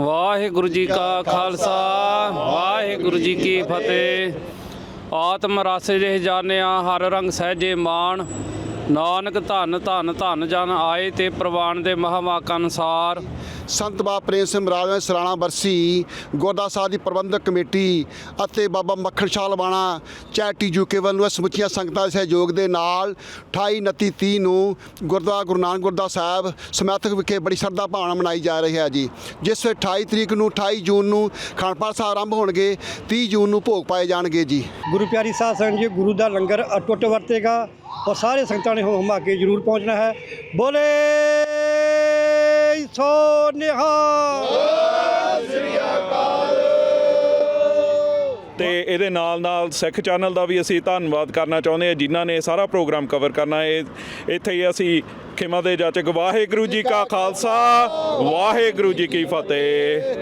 ਵਾਹਿਗੁਰੂ ਜੀ ਕਾ ਖਾਲਸਾ, ਵਾਹਿਗੁਰੂ ਜੀ ਕੀ ਫਤਿਹ। ਆਤਮ ਰਸ ਜਿਹ ਜਾਣਿਆ, ਹਰ ਰੰਗ ਸਹਿਜੇ ਮਾਨ ਨਾਨਕ ਧੰਨ ਧੰਨ ਧੰਨ ਜਨ ਆਏ ਤੇ ਪ੍ਰਵਾਨ ਦੇ ਮਹਾਵਾਕ ਅਨੁਸਾਰ। ਸੰਤ ਬਾਬਾ ਪ੍ਰੇਮ ਸਿੰਘ ਮਹਾਰਾਜ ਸਰਾਣਾ ਬਰਸੀ ਗੁਰਦੁਆਰਾ ਸਾਹਿਬ ਦੀ ਪ੍ਰਬੰਧਕ ਕਮੇਟੀ ਅਤੇ ਬਾਬਾ ਮੱਖਣ ਸ਼ਾਹ ਲਵਾਣਾ ਚੈਟੀ ਯੂਕੇ ਵੱਲੋਂ ਸਮੁੱਚੀਆਂ ਸੰਗਤਾਂ ਦੇ ਸਹਿਯੋਗ ਦੇ ਨਾਲ 28 29 30 ਨੂੰ ਗੁਰਦੁਆਰਾ ਗੁਰੂ ਨਾਨਕ ਗੁਰਦੁਆਰਾ ਸਾਹਿਬ ਸਮੈਥਕ ਵਿਖੇ ਬੜੀ ਸ਼ਰਧਾ ਭਾਵਨਾ ਮਨਾਈ ਜਾ ਰਹੀ ਹੈ ਜੀ। ਜਿਸ ਵਿੱਚ 28 ਤਰੀਕ ਨੂੰ 28 ਜੂਨ ਨੂੰ ਖਾਣ ਪਾਲ ਸਾਹਿਬ ਆਰੰਭ ਹੋਣਗੇ 30 ਜੂਨ ਨੂੰ ਭੋਗ ਪਾਏ ਜਾਣਗੇ ਜੀ। ਗੁਰੂ ਪਿਆਰੀ ਸਾਧ ਸੰਗਤ ਜੀ, ਗੁਰੂ ਦਾ ਲੰਗਰ ਅਟੁੱਟ ਵਰਤੇਗਾ ਔਰ ਸਾਰੇ ਸੰਗਤਾਂ ਨੇ ਹੁਮ ਕੇ ਜ਼ਰੂਰ ਪਹੁੰਚਣਾ ਹੈ। ਬੋਲੇ ਸੋ ਨਿਹਾਲ। ਤੇ ਇਹਦੇ ਨਾਲ ਨਾਲ ਸਿੱਖ ਚੈਨਲ ਦਾ ਵੀ ਅਸੀਂ ਧੰਨਵਾਦ ਕਰਨਾ ਚਾਹੁੰਦੇ ਹਾਂ, ਜਿਨ੍ਹਾਂ ਨੇ ਸਾਰਾ ਪ੍ਰੋਗਰਾਮ ਕਵਰ ਕਰਨਾ ਹੈ। ਇੱਥੇ ਹੀ ਅਸੀਂ ਖਿਮਾ ਦੇ ਜਾਚਕ, ਵਾਹਿਗੁਰੂ ਜੀ ਕਾ ਖਾਲਸਾ, ਵਾਹਿਗੁਰੂ ਜੀ ਕੀ ਫਤਿਹ।